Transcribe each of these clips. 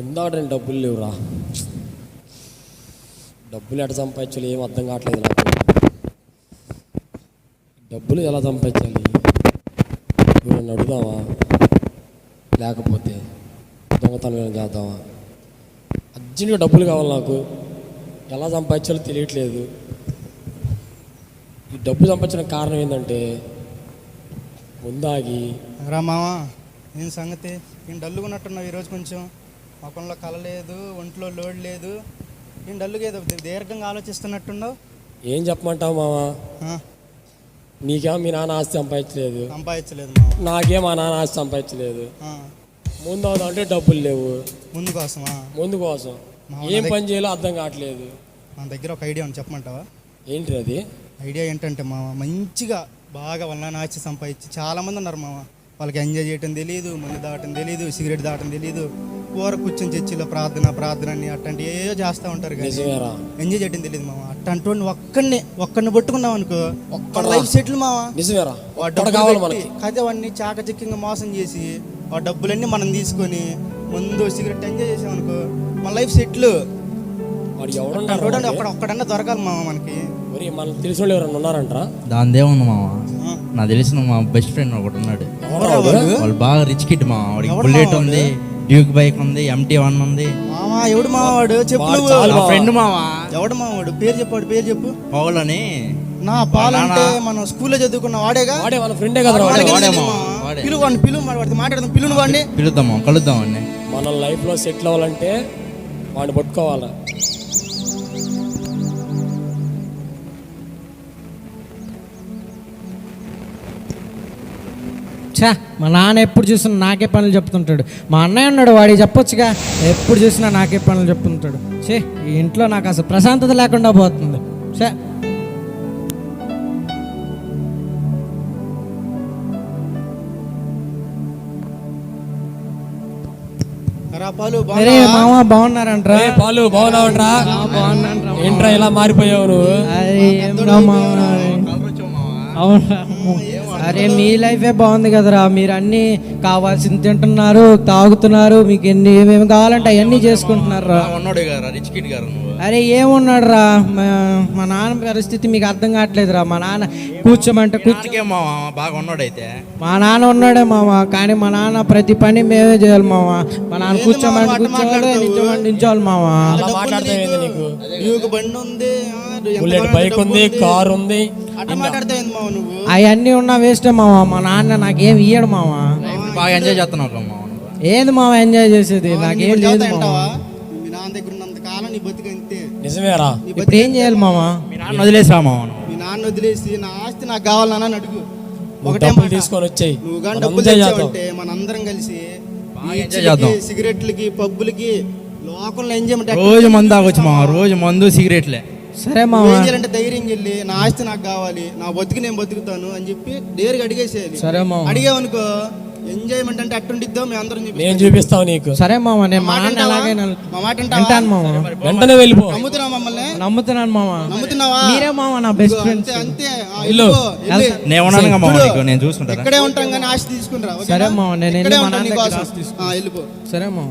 ఉందాడని డబ్బులు లేవురా. డబ్బులు ఎట సంపాదించాలి ఏం అర్థం కావట్లేదు నాకు. డబ్బులు ఎలా సంపాదించాలి? నన్ను అడుగుదామా? లేకపోతే దొంగతనం చేద్దామా? అర్జెంటుగా డబ్బులు కావాలి నాకు. ఎలా సంపాదించాలో తెలియట్లేదు. ఈ డబ్బు సంపాదించిన కారణం ఏంటంటే ముందాగి రా మావా ఏం సంగతి? నేను డల్లుగున్నట్టున్నావు ఈరోజు కొంచెం? ముఖంలో కల లేదు ఒంట్లో లోడ్ లేదు. నేను డల్లుగా ఏదో దీర్ఘంగా ఆలోచిస్తున్నట్టున్నావు? ఏం చెప్పమంటావు మావా ఆ, నీకేమో మీ నాన్న ఆస్తి సంపాదించలేదు. సంపాదించలేదు నాకేం మా నాన్న ఆస్తి సంపాదించలేదు. ఆ, ముందు అవుదామంటే డబ్బులు లేవు. ముందు కోసమా? ముందు కోసం. ఏం పని చేయాలో అర్థం కావట్లేదు. మన దగ్గర ఒక ఐడియా ఉంది చెప్పమంటావా? ఏంటి అది? ఐడియా ఏంటంటే మామ మంచిగా బాగా వాళ్ళ నాచి సంపాదించి చాలామంది ఉన్నారు మామ. వాళ్ళకి ఎంజాయ్ చేయటం తెలియదు మందు దాటం తెలియదు సిగరెట్ దాటం తెలియదు కూర కూర్చొని చర్చిలో ప్రార్థన ప్రార్థన అని అట్లాంటి ఏదో చేస్తూ ఉంటారు కానీ. నిజమేరా. ఎంజాయ్ చేయడం తెలియదు మామ అట్లాంటి ఒక్కడిని ఒక్కడిని పట్టుకున్నాం అనుకో ఒక్క. లైఫ్ సెటిల్ మామ నిజమేరా. వాడిని చాకచక్యంగా మోసం చేసి ఆ డబ్బులన్నీ మనం తీసుకొని ముందు సిగరెట్ ఎంజాయ్ చేసాం అనుకో మన లైఫ్ సెటిల్. చూడండి ఒక్కడ ఒక్కడన్నా దొరకాలి మామ మనకి. మరి మనకు తెలిసిన వాళ్ళు ఎవరైనా ఉన్నారంటారా? దాని ఉంది మామ. నాకు తెలిసిన మా బెస్ట్ ఫ్రెండ్ ఒకటి ఉన్నాడు? వాళ్ళు బాగా రిచ్ కిడ్ మా వాడికి బుల్లెట్? ఉంది. డ్యూక్ బైక్ ఉంది ఎంటీ వన్ ఉంది. మామా ఎవడు మావాడు చెప్పు నువ్వు. ఫ్రెండ్ మావా? ఎవడు మావాడు పేరు చెప్పాడు పేరు చెప్పు. పౌలని. నా పాలంటే మనం స్కూల్లో చదువుకున్న వాడేగా? వాడే మన ఫ్రెండే కదా వాడు. వాడికి వాడే తెలియదు మావా, మావా. వాడే. పిలువు వాడిని మరి వాడితో మాట్లాడదాం. పిలువు వాడిని. పిలుద్దాం కలుద్దాం అండి మన లైఫ్లో సెటిల్ అవ్వాలంటే వాడిని పట్టుకోవాలా? ఛా మా నాన్న ఎప్పుడు చూసినా నాకే పనులు చెప్తుంటాడు. మా అన్నయ్య ఉన్నాడు వాడికి చెప్పొచ్చుగా. ఎప్పుడు చూసినా నాకే పనులు చెప్తుంటాడు. చే ఈ ఇంట్లో నాకు అసలు ప్రశాంతత లేకుండా పోతుంది. చే? మామ బాగున్నారంట్రా? ఏ పాలు బాగున్నావంట్రా? బాగున్నాను ఏంట్రా ఇలా మారిపోయావు నువ్వు? అవునా అరే మీ లైఫే బాగుంది కదరా. మీరు అన్ని కావాల్సింది తింటున్నారు తాగుతున్నారు మీకు ఎన్ని ఏమేమి కావాలంటే అవన్నీ చేసుకుంటున్నారు రా ఉన్నాడు గారు రిచ్ కిడ్ గారు అరే ఏమున్నాడు రా మా మా నాన్న పరిస్థితి మీకు అర్థం కావట్లేదురా. మా నాన్న కూర్చోమంటే కూర్చో నాన్నకే మామ బాగా ఉన్నాడు అయితే మా నాన్న ఉన్నాడే మామ కానీ మా నాన్న ప్రతి పని మేమే చేయాలి మామ మా నాన్న కూర్చోమంటే కూర్చోవాలి మామ అలా మాట్లాడతావేంది నీకు? నీకు బండి ఉంది బుల్లెట్ బైక్ ఉంది కార్ ఉంది. మావ అవన్నీ ఉన్నా వేస్టే మామ మా నాన్న నాకేం ఇయ్యడు మామ బాగా ఎంజాయ్ చేస్తున్నావు మామ. ఏది మామ ఎంజాయ్ చేసేది? నాకేం లేదు మామ దగ్గర ఉన్నంత కాలం నీ బతుకు నిజమేరా. ఇప్పుడు ఏం చేయాలి మామ? మీ నాన్న వదిలేసా మామ? నువ్వు. మీ నాన్న వదిలేసి నా ఆస్తి నాకు కావాలన్నా అని అడుగు. ఒకటే డబ్బులు. తీసుకొని వచ్చేయి. నువ్వు కానీ మనం డబ్బులు తెచ్చావంటే మనందరం కలిసి. సిగరెట్లకి పబ్బులకి లోకంలో ఎంజాయ్మెంట్ రోజు మందు తాగొచ్చు మామ రోజు మందు సిగరెట్లే. సరే మామ. ఏం చేయాలంటే ధైర్యం వెళ్ళి నా ఆస్తి నాకు కావాలి. నా బతుకు నేను బతుకుతాను అని చెప్పి డేరుగా అడిగేసేయాలి. సరే మామ. అడిగావనుకో ఎంజాయ్మెంట్ అంటే అట్టుండిద్దాం మేము అందరం చెప్పి నేను చూపిస్తావు నీకు. సరే మామ నేను మా నాన్న వింటావా? ఎలాగే మా మాట? వింటాను మామ. వెంటనే వెళ్ళిపో. నమ్ముతున్నావా మమ్మల్ని? నమ్ముతున్నాను మామ. నమ్ముతున్నావా? మీరే మామ నా బెస్ట్ ఫ్రెండ్స్ అంతే ఇల్లు. నేను ఉన్నానుగా మామ. నీకు నేను ఇక్కడే ఉంటాం కానీ ఆస్తి తీసుకునిరా ఓకేనా? సరే మామ, నేను వెళ్ళి మా నాన్న తీసుకుంటా. వెళ్ళిపో. సరే మామ.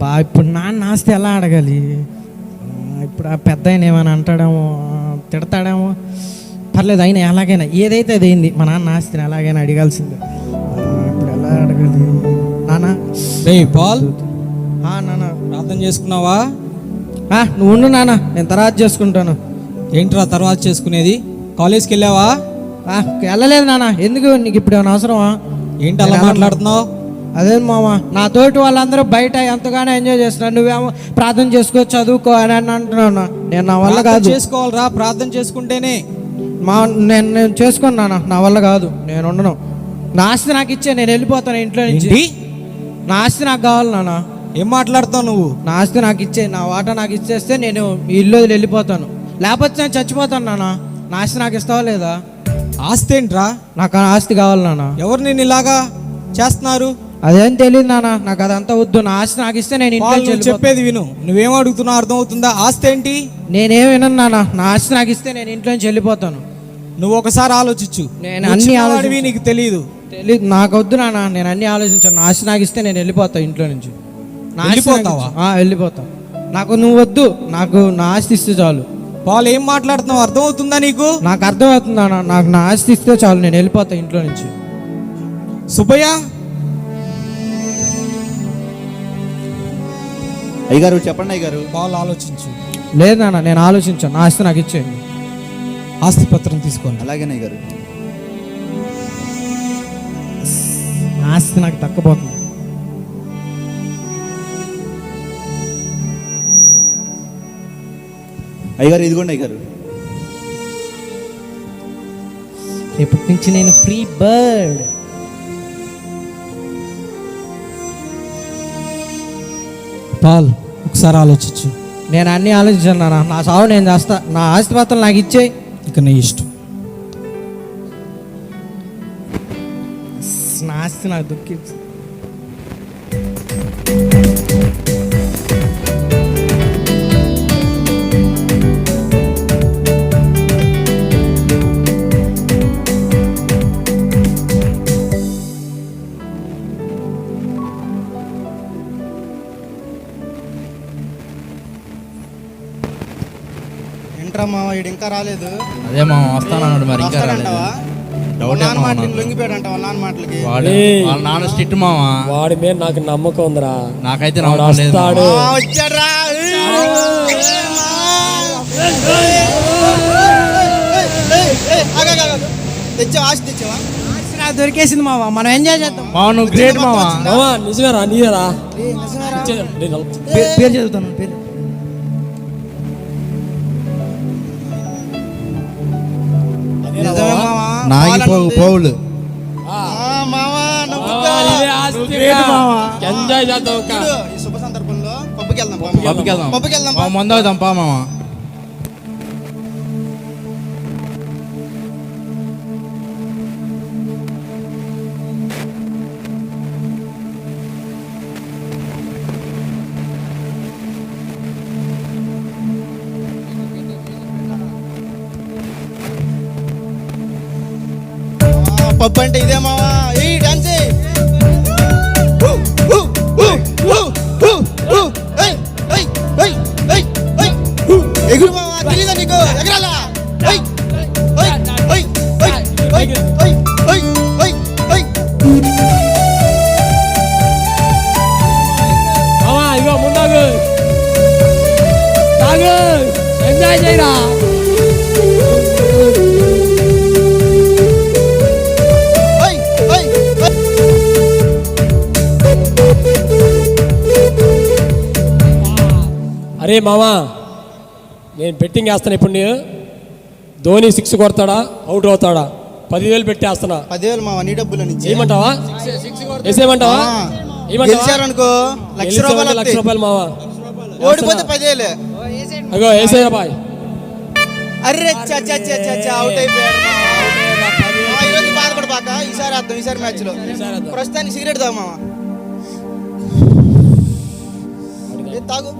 బా ఇప్పుడు నాన్న ఆస్తి ఎలా అడగాలి? ఇప్పుడు ఆ పెద్ద ఆయన ఏమైనా అంటాడేమో తిడతాడేమో? పర్లేదు అయినా ఎలాగైనా. ఏదైతే అది అయింది మా నాన్న ఆస్తిని ఎలాగైనా అడగాల్సిందే. ఇప్పుడు ఎలా నాన్న? రే పాల్. ఆ, నాన్న. ప్రార్థన చేసుకున్నావా? ఆ, నువ్వు ఉండు నాన్న. నేను తర్వాత చేసుకుంటాను. ఏంట్రా తర్వాత చేసుకునేది? కాలేజ్కి వెళ్ళావా? వెళ్ళలేదు నాన్న. ఎందుకు? నీకు ఇప్పుడు ఏమైనా అవసరమా? ఏంటి అలా మాట్లాడుతున్నావు? అదే మామ? నా తోటి వాళ్ళందరూ బయట ఎంతగానో ఎంజాయ్ చేస్తున్నారు. నువ్వేమో ప్రార్థన చేసుకో చదువుకో అని అని అంటున్నావు నా. నేను నా వల్ల కాదు. చేసుకోవాలిరా ప్రార్థన చేసుకుంటేనే. మా నేను నేను చేసుకోను నాన్న. నా వల్ల కాదు. నేను ఉండను. నా ఆస్తి నాకు ఇచ్చే నేను వెళ్ళిపోతాను ఇంట్లో నుంచి. నా ఆస్తి నాకు కావాలి నాన్న. ఏం మాట్లాడుతావు నువ్వు? నా ఆస్తి నాకు ఇచ్చే నా వాటా నాకు ఇచ్చేస్తే నేను ఈ ఇల్లు వెళ్ళిపోతాను. లేకపోతే నేను చచ్చిపోతాను నాన్న. నా ఆస్తి నాకు ఇస్తావా లేదా? ఆస్తి ఏంట్రా? నాకు ఆస్తి కావాలి నాన్న. ఎవరు నేను ఇలాగా చేస్తున్నారు? అదేం తెలియదు నాన్న నాకు అదంతా వద్దు. నా ఆస్తి నాకు ఇస్తే నేను ఇంట్లో వెళ్ళిపోతాను. చెప్పేది విను. నువ్వేం అడుగుతున్నావు అర్థమవుతుందా? ఆస్తి ఏంటి? నేనేం వినను నాన్న నా ఆస్తి నాకు ఇస్తే నేను ఇంట్లో నుంచి వెళ్ళిపోతాను నువ్వు ఒకసారి ఆలోచించు. నేను అన్ని ఆలోచించు. నీకు తెలియదు తెలీదు నాకు వద్దు నాన్న నేను అన్ని ఆలోచించాను. నా ఆస్తి నాకు ఇస్తే నేను వెళ్ళిపోతా ఇంట్లో నుంచి. నా వెళ్ళిపోతావా? వెళ్ళిపోతా. నాకు నువ్వు వద్దు నాకు నా ఆస్తి ఇస్తే చాలు. పాలు ఏం మాట్లాడుతున్నావు? అర్థమవుతుందా నీకు? నాకు అర్థమవుతుంది నాకు నా ఆస్తి ఇస్తే చాలు నేను వెళ్ళిపోతా ఇంట్లో నుంచి. సుబ్బయ్య అయ్యగారు చెప్పండి అయ్యగారు. పాలు ఆలోచించు. లేదు నాన్న నేను ఆలోచించాను. నా ఆస్తి నాకు ఇచ్చేయండి. ఆస్తి పత్రం తీసుకోండి. అలాగేనే అయ్యగారు. నా ఆస్తి నాకు తక్కపోతుంది అయ్యగారు ఇదిగోండి అయ్యగారు. రేపటి నుంచి నేను ఫ్రీ బర్డ్. పాల్ ఒకసారి ఆలోచించు. నేను అన్ని ఆలోచించాను నా సావు నేను చేస్తా. నా ఆస్తి పత్రం నాకు ఇచ్చేయి. ఇక నీ ఇష్టం. నా ఆస్తి నాకు దుఃఖి మామ వీడు ఇంకా రాలేదు. అదే మామ వస్తానన్నాడు మరి ఇంకా రాలేదు. డౌటే నాన్న మాటలు నాన్న మాటలకి? వాడు ఏయ్. వాళ్ళ నాన్న స్టిట్ మామ. వాడి మీద నాకు నమ్మకం ఉందిరా. నాకైతే వాడు నమ్మకం లేదు వస్తాడు. మామ. తెచ్చావా? తెచ్చావా? దొరికేసింది మావా మనం ఎంజాయ్ చేద్దాం. మామ నువ్వు గ్రేట్ మామ. మామా. నిజమేరా పేరు చదువుతాను పేరు. నాగిపోవు పోవులు. ఎంజాయ్ చేద్దాం పప్పుకి వెళ్దాం పప్పుకి వెళ్దాం. ముందు అవుదాం పా మామ. పబ్బు అంటే ఇదే మావా? అరే మామా నేను బెట్టింగ్ వేస్తాను ఇప్పుడు నేను ధోని సిక్స్ కొడతాడా? అవుట్ అవుతాడా? పదివేలు పెట్టి పెట్టేస్తున్నా పదివేలు మా నీ డబ్బులు నుంచి. ఏమంటావా? వేసేయమంటావా? ఏమంటావానుకో లక్ష రూపాయలు లక్ష రూపాయలు మావా. ఓడిపోతే పదివేలు. అగో వేసేయ బాయ్. అరే అవుట్ అయిపోయాడు. ఈరోజు బాధపడబాక ఈసారి అర్థం ఈసారి మ్యాచ్లో ప్రస్తుతానికి సిగరెట్ తాగు మావా. తాగు.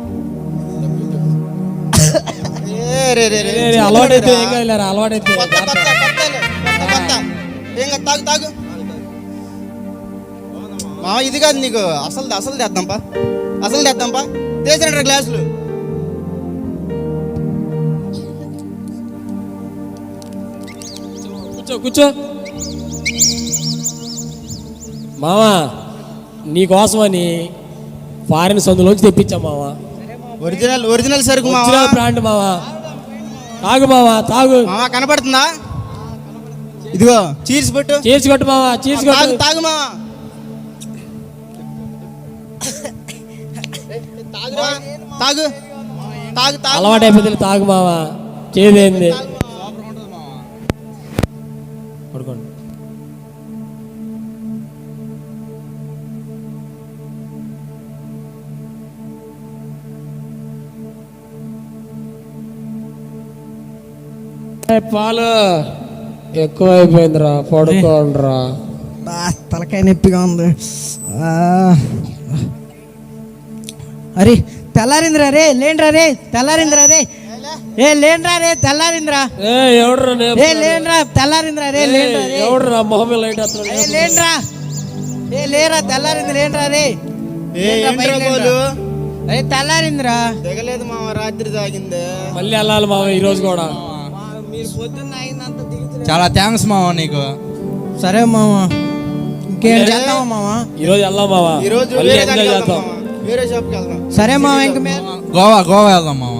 అలవాటైతే ఏం కాదులేరా అలవాటైతే. కాదు, తాగు తాగు. మావా ఇది కాదు నీకు. అసలు అసలు తెద్దాంపా అసలు తెద్దాంపా తెచ్చినట్టు గ్లాసులు. కూర్చో కూర్చో. మామా నీకోసమని ఫారిన్ సందులోంచి తెప్పించాం మావా ఒరిజినల్ ఒరిజినల్ సరుకు మావా? బ్రాండ్ మావా? తాగు మావా తాగు. మావా కనపడుతుందా? ఇదిగో చీర్స్ పెట్టు. చీర్చి కొట్టు మావా తాగు కొట్టు. తాగు మావా. తాగు తాగు తాగు. అలవాటు అయిపోతుంది తాగు మావా. చేదేంది? పాలు ఎక్కువ అయిపోయిందిరా పడుకోండిరా. బా తలకాయ నొప్పిగా ఉంది. అరే తెల్లారిందిరా రే లేండిరా రే తెల్లారిందిరా రే. లే, ఏ లేండ్రా రే తెల్లారింద్రా. ఏ ఎవడ్రా నే- ఏ లేండ్రా తెల్లారింద్రా రే లేండ్రా రే. ఎవడ్రా మొహం లైట్ ఏ లేండ్రా. ఏ లేరా తెల్లారింది లేండ్రా రే. ఏ తెల్లారిందిరా. దిగలేదు మామ రాత్రి తాగిందే. మళ్ళీ వెళ్ళాలి మామ ఈ రోజు కూడా. చాలా థ్యాంక్స్ మామ నీకు. సరే మామ ఇంకేం చేద్దామా మామ ఈ రోజు వెళ్దాం మామ ఈ రోజు మళ్ళీ వేరే చేద్దాం. షాప్కి వెళ్దాం. సరే మామ ఇంక గోవా గోవా వెళ్దాం మామ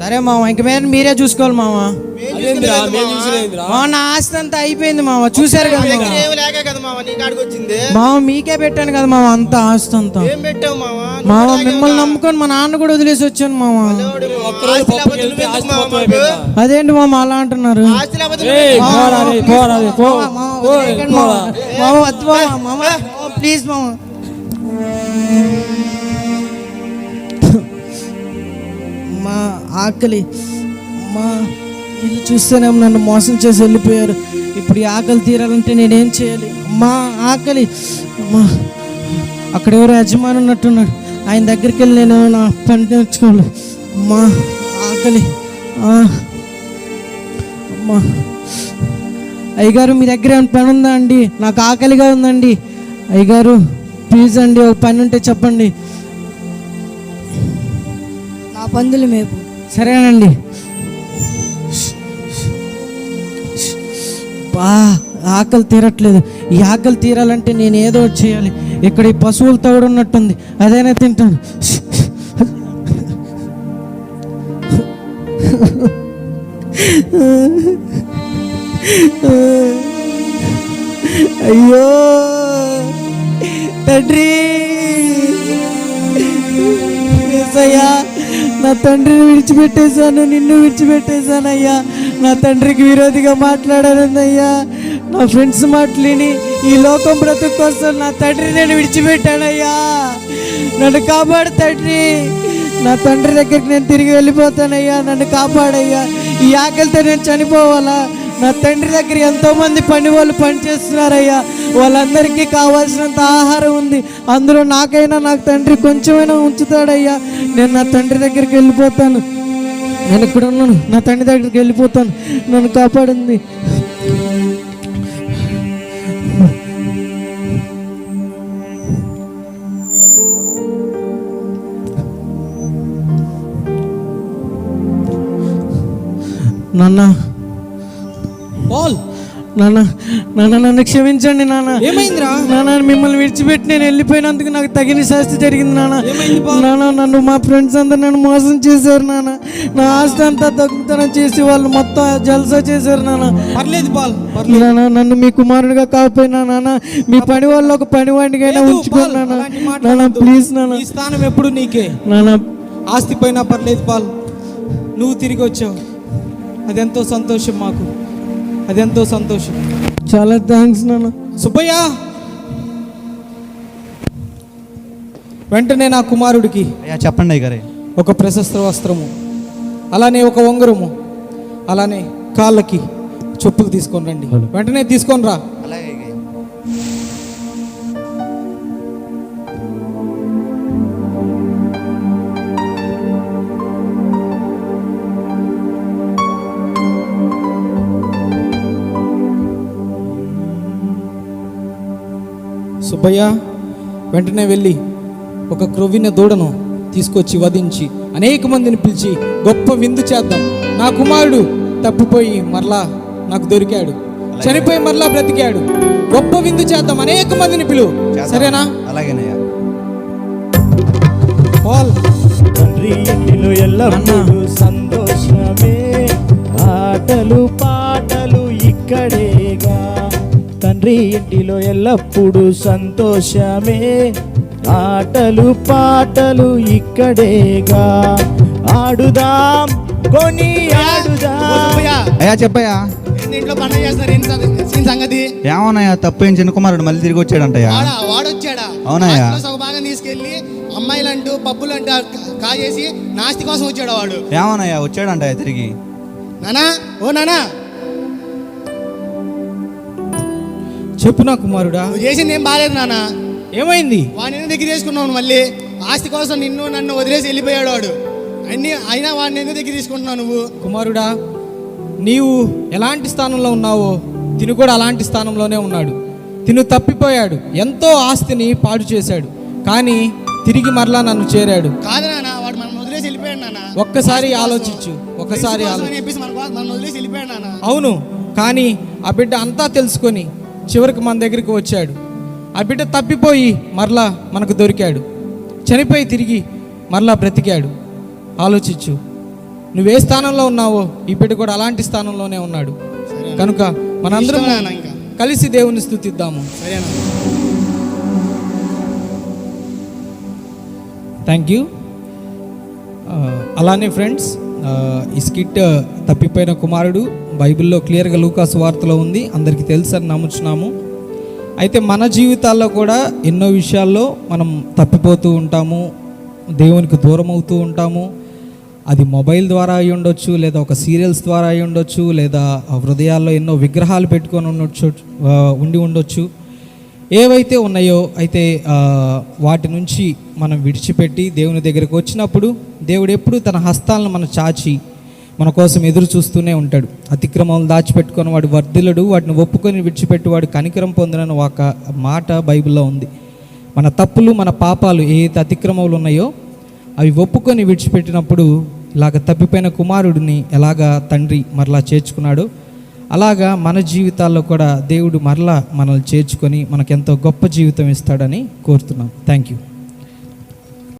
సరే మామ ఇంక మీద మీరే చూసుకోవాలి మామ. మామ నా ఆస్తి అంతా అయిపోయింది మామ చూసారు కదా మా మామ. దగ్గర ఏమి లేక కదా మామ నీ కాడికి వచ్చింది? మామ మీకే పెట్టాను కదా మామ అంత ఆస్తి అంతా. ఏం పెట్టావు మామ? మిమ్మల్ని? నమ్ముకొని మా నాన్న కూడా వదిలేసి వచ్చాను మామ. అదేంటి మామ అలా అంటున్నారు? మామ? వద్దు మామ మామ ప్లీజ్ మామ. ఆకలి. మా ఇది చూస్తేనే నన్ను మోసం చేసి వెళ్ళిపోయారు. ఇప్పుడు ఈ ఆకలి తీరాలంటే నేనేం చేయాలి? మా ఆకలి. అమ్మా అక్కడ ఎవరో యజమాని ఉన్నట్టున్నాడు. ఆయన దగ్గరికి వెళ్ళి నేను నా పని నేర్చుకోవాలి. మా ఆకలి. అమ్మా. అయ్యగారు మీ దగ్గర ఏమైనా పని ఉందా అండి? నాకు ఆకలిగా ఉందండి. అయ్యగారు ప్లీజ్ అండి ఒక పని ఉంటే చెప్పండి. నా పందులు మేపు. సరేనండి. బా ఆకలి తీరట్లేదు. ఈ ఆకలి తీరాలంటే నేను ఏదో చేయాలి. ఇక్కడ ఈ పశువులు తగుడు ఉన్నట్టుంది. అదైనా తింటాను అయ్యో! తండ్రి! సయ్యా నా తండ్రిని విడిచిపెట్టేశాను నిన్ను విడిచిపెట్టేశానయ్యా. నా తండ్రికి విరోధిగా మాట్లాడానయ్యా నా ఫ్రెండ్స్ మాటలిని ఈ లోకం బ్రతుకు కోసం నా తండ్రి నేను విడిచిపెట్టానయ్యా. నన్ను కాపాడు తండ్రి. నా తండ్రి దగ్గరికి నేను తిరిగి వెళ్ళిపోతానయ్యా. నన్ను కాపాడయ్యా. ఈ ఆకలితో నేను చనిపోవాలా? నా తండ్రి దగ్గర ఎంతోమంది పని వాళ్ళు పని చేస్తున్నారయ్యా వాళ్ళందరికీ కావాల్సినంత ఆహారం ఉంది. అందులో నాకైనా నాకు తండ్రి కొంచెమైనా ఉంచుతాడయ్యా. నేను నా తండ్రి దగ్గరికి వెళ్ళిపోతాను. నేను ఇక్కడ ఉన్నాను. నా తండ్రి దగ్గరికి వెళ్ళిపోతాను. నన్ను కాపాడింది నాన్న. పాల్. నాన్న నాన్న నన్ను క్షమించండి నాన్న. ఏమైందిరా? నాన్న మిమ్మల్ని విడిచిపెట్టి నేను వెళ్ళిపోయినందుకు నాకు తగిన శాస్తి జరిగింది నాన్న? నాన్న నన్ను మా ఫ్రెండ్స్ అందరు నన్ను మోసం చేశారు నాన్న. నా ఆస్తి అంతా దొంగతనం చేసి వాళ్ళు మొత్తం జల్సా చేశారు నాన్న. పర్లేదు నాన్న నన్ను మీ కుమారుడిగా కాకపోయినా నాన్న మీ పని వాళ్ళు ఒక పని వాడికైనా ఉంచుకోండి నాన్న. నాన్న. ప్లీజ్ నాన్న. ఈ స్థానం ఎప్పుడు నీకే? నాన్న. ఆస్తి పైన పర్లేదు పాల్ నువ్వు తిరిగి వచ్చావు. అదెంతో సంతోషం మాకు. అదెంతో సంతోషం. చాలా థ్యాంక్స్ నాన్న. సుబ్బయ్య! వెంటనే నా కుమారుడికి అయ్యా చెప్పండి అయ్యగారే. ఒక ప్రశస్త వస్త్రము అలానే ఒక ఉంగరము అలానే కాళ్ళకి చెప్పులు తీసుకొని రండి. వెంటనే తీసుకొని రా. అలాగే సుబ్బయ్య వెంటనే వెళ్ళి ఒక క్రొవ్విన దూడను తీసుకొచ్చి వధించి అనేక మందిని పిలిచి గొప్ప విందు చేద్దాం. నా కుమారుడు తప్పిపోయి మరలా నాకు దొరికాడు. చనిపోయి మరలా బ్రతికాడు. గొప్ప విందు చేద్దాం. అనేక మందిని పిలువు చేద్దాం. సరేనా? అలాగేనయ్యా. పాల్. తండ్రి ఇంటిలో ఎల్లప్పుడూ సంతోషమే. ఆటలు పాటలు తండ్రి ఇంటిలో ఎల్లప్పుడూ సంతోషమే. ఆటలు పాటలు ఇక్కడేగా. ఆడుదాం కొని ఆడుదాం. అయ్యా చెప్పయ్యా. ఇంట్లో పండుగ చేస్తున్నారు? ఏంటి సంగతి- ఏమన్నాయా? తప్పేం చిన్న కుమారుడు మళ్ళీ తిరిగి వచ్చాడంటయ్యా? వాడా? వాడొచ్చాడా? అవునాయా? ఆస్తిలో సగ భాగం తీసుకెళ్ళి అమ్మాయిలంటూ పబ్బులంటూ కాజేసి నాస్తి కోసం వచ్చాడు వాడు. ఏమన్నాయా? వచ్చాడంటయ్యా తిరిగి. నానా? ఓ నానా? చెప్పు నా కుమారుడా? నువ్వు చేసింది ఏం బాగాలేదు నానా ఏమైంది? వాడిని ఎందుకు దగ్గర చేసుకున్నావు మళ్ళీ? ఆస్తి కోసం నిన్ను నన్ను వదిలేసి వెళ్ళిపోయాడు వాడు. అన్ని అయినా వాడిని ఎందుకు దగ్గర తీసుకుంటున్నావు నువ్వు? కుమారుడా నీవు ఎలాంటి స్థానంలో ఉన్నావో తిను కూడా అలాంటి స్థానంలోనే ఉన్నాడు. తిను తప్పిపోయాడు. ఎంతో ఆస్తిని పాడు చేశాడు. కానీ తిరిగి మరలా నన్ను చేరాడు. కాదు నాన్న వాడు మనం వదిలేసి వెళ్ళిపోయాడు నాన్న. ఒక్కసారి ఆలోచించు. ఒక్కసారి కోసం ఆలోచించు అని చెప్పేసి మన కోసం మనం వదిలేసి వెళ్ళిపోయాడు నాన్న. అవును కానీ ఆ బిడ్డ అంతా తెలుసుకొని చివరికి మన దగ్గరికి వచ్చాడు. ఆ బిడ్డ తప్పిపోయి మరలా మనకు దొరికాడు. చనిపోయి తిరిగి మరలా బ్రతికాడు. ఆలోచించు. నువ్వే స్థానంలో ఉన్నావో ఈ బిడ్డ కూడా అలాంటి స్థానంలోనే ఉన్నాడు. కనుక మనందరం. కలిసి దేవుని స్థుతిద్దాము. థ్యాంక్ యూ అలానే ఫ్రెండ్స్ ఈ స్కిట్ తప్పిపోయిన కుమారుడు బైబిల్లో క్లియర్గా లూకాసు వార్తలో ఉంది. అందరికీ తెలుసు అని నమ్ముచున్నాము. అయితే మన జీవితాల్లో కూడా ఎన్నో విషయాల్లో మనం తప్పిపోతూ ఉంటాము. దేవునికి దూరం అవుతూ ఉంటాము. అది మొబైల్ ద్వారా అయి ఉండొచ్చు లేదా ఒక సీరియల్స్ ద్వారా అయి ఉండొచ్చు లేదా హృదయాల్లో ఎన్నో విగ్రహాలు పెట్టుకొని ఉండొచ్చు ఉండి ఉండొచ్చు. ఏవైతే ఉన్నాయో అయితే వాటి నుంచి మనం విడిచిపెట్టి దేవుని దగ్గరకు వచ్చినప్పుడు దేవుడు ఎప్పుడు తన హస్తాలను మనం చాచి మన కోసం ఎదురు చూస్తూనే ఉంటాడు. అతిక్రమాలు దాచిపెట్టుకొని వాడు వర్ధిలడు వాటిని ఒప్పుకొని విడిచిపెట్టి వాడు కనికరం పొందిన ఒక మాట బైబిల్లో ఉంది. మన తప్పులు మన పాపాలు ఏ అతిక్రమములు అతిక్రమాలు ఉన్నాయో అవి ఒప్పుకొని విడిచిపెట్టినప్పుడు ఇలాగ తప్పిపోయిన కుమారుడిని ఎలాగా తండ్రి మరలా చేర్చుకున్నాడో అలాగా మన జీవితాల్లో కూడా దేవుడు మరలా మనల్ని చేర్చుకొని మనకెంతో గొప్ప జీవితం ఇస్తాడని కోరుతున్నాం. Thank you